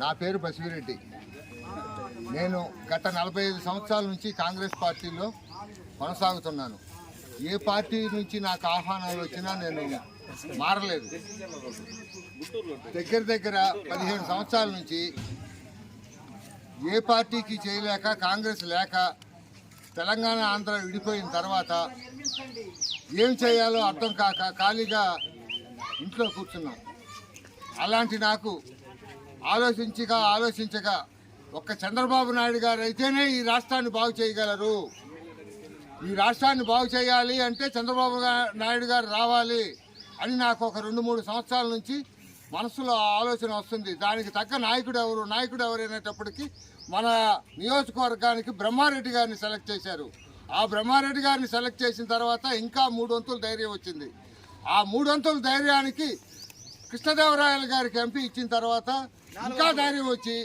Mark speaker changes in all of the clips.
Speaker 1: నా పేరు బసిరెడ్డి నేను గత నలభై ఐదు సంవత్సరాల నుంచి కాంగ్రెస్ పార్టీలో కొనసాగుతున్నాను. ఏ పార్టీ నుంచి నాకు ఆహ్వానాలు వచ్చినా నేను మారలేదు. దగ్గర దగ్గర పదిహేను సంవత్సరాల నుంచి ఏ పార్టీకి చేయలేక కాంగ్రెస్ లేక తెలంగాణ ఆంధ్ర విడిపోయిన తర్వాత ఏం చేయాలో అర్థం కాక ఖాళీగా ఇంట్లో కూర్చున్నాం. అలాంటి నాకు ఆలోచించగా ఆలోచించగా ఒక్క చంద్రబాబు నాయుడు గారు అయితేనే ఈ రాష్ట్రాన్ని బాగు చేయగలరు. ఈ రాష్ట్రాన్ని బాగు చేయాలి అంటే చంద్రబాబు నాయుడు గారు రావాలి అని నాకు ఒక రెండు మూడు సంవత్సరాల నుంచి మనసులో ఆలోచన వస్తుంది. దానికి తగ్గ నాయకుడు ఎవరు? నాయకుడు ఎవరు అనేటప్పటికి మన నియోజకవర్గానికి బ్రహ్మారెడ్డి గారిని సెలెక్ట్ చేశారు. ఆ బ్రహ్మారెడ్డి గారిని సెలెక్ట్ చేసిన తర్వాత ఇంకా మూడు వంతుల ధైర్యం వచ్చింది. ఆ మూడు వంతుల ధైర్యానికి కృష్ణదేవరాయలు గారికి ఎంపీ ఇచ్చిన తర్వాత ఇంకా ధైర్యం వచ్చి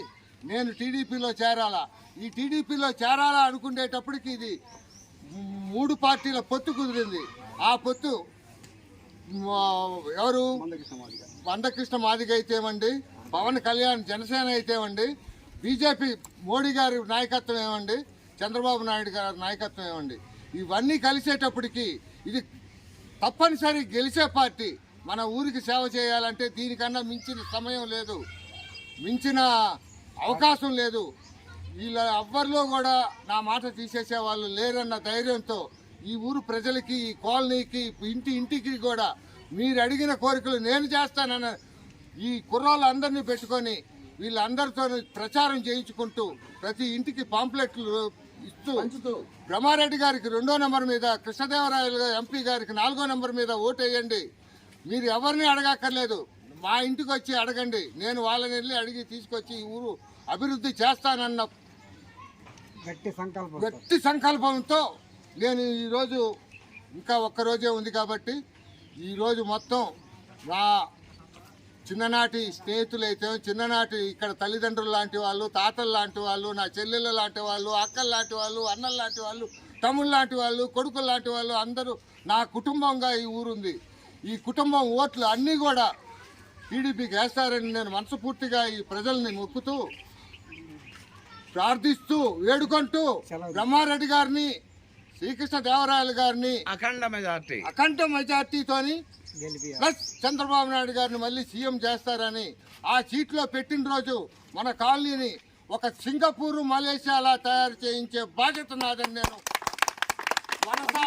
Speaker 1: నేను టీడీపీలో చేరాలా? ఈ టీడీపీలో చేరాలా అనుకునేటప్పటికి ఇది మూడు పార్టీల పొత్తు కుదిరింది. ఆ పొత్తు ఎవరు? మందకృష్ణ మాదిగ అయితేమండి పవన్ కళ్యాణ్ జనసేన అయితేమండి. బీజేపీ మోడీ గారి నాయకత్వం ఏమండి? చంద్రబాబు నాయుడు గారి నాయకత్వం ఏమండి? ఇవన్నీ కలిసేటప్పటికి ఇది తప్పనిసరి గెలిచే పార్టీ. మన ఊరికి సేవ చేయాలంటే దీనికన్నా మించిన సమయం లేదు. మించిన అవకాశం లేదు. వీళ్ళ ఎవ్వరిలో కూడా నా మాట తీసేసే వాళ్ళు లేరన్న ధైర్యంతో ఈ ఊరు ప్రజలకి ఈ కాలనీకి ఇంటి ఇంటికి కూడా మీరు అడిగిన కోరికలు నేను చేస్తానన్న ఈ కుర్రాళ్ళందరినీ పెట్టుకొని వీళ్ళందరితో ప్రచారం చేయించుకుంటూ ప్రతి ఇంటికి పాంప్లెట్లు ఇస్తూ బ్రహ్మారెడ్డి గారికి రెండో నెంబర్ మీద కృష్ణదేవరాయలు ఎంపీ గారికి నాలుగో నెంబర్ మీద ఓటు వేయండి మీరు ఎవరిని అడగక్కర్లేదు. మా ఇంటికి వచ్చి అడగండి. నేను వాళ్ళని వెళ్ళి అడిగి తీసుకొచ్చి ఈ ఊరు అభివృద్ధి చేస్తానన్న
Speaker 2: గట్టి సంకల్పం
Speaker 1: గట్టి సంకల్పంతో నేను ఈరోజు ఇంకా ఒక్క రోజే ఉంది కాబట్టి ఈరోజు మొత్తం నా చిన్ననాటి స్నేహితులైతే చిన్ననాటి ఇక్కడ తల్లిదండ్రులు లాంటి వాళ్ళు తాతలు లాంటి వాళ్ళు నా చెల్లెళ్ళ లాంటి వాళ్ళు అక్కలు లాంటి వాళ్ళు అన్నలు లాంటి వాళ్ళు తమ్ముళ్ళు లాంటి వాళ్ళు కొడుకులు లాంటి వాళ్ళు అందరూ నా కుటుంబంగా ఈ ఊరుంది. ఈ కుటుంబం ఓట్లు అన్నీ కూడా టీడీపీకి వేస్తారని నేను మనస్ఫూర్తిగా ఈ ప్రజల్ని మొక్కుతూ ప్రార్థిస్తూ వేడుకుంటూ బ్రహ్మారెడ్డి గారిని శ్రీకృష్ణ దేవరాయలు గారిని
Speaker 3: అఖండ మెజార్టీ.
Speaker 1: అఖండ
Speaker 2: మెజార్టీతో
Speaker 1: ప్లస్ చంద్రబాబు నాయుడు గారిని మళ్ళీ సీఎం చేస్తారని ఆ సీట్లో పెట్టిన రోజు మన కాలనీని ఒక సింగపూర్ మలేషియాలా తయారు చేయించే బాధ్యత నాదని నేను మనసా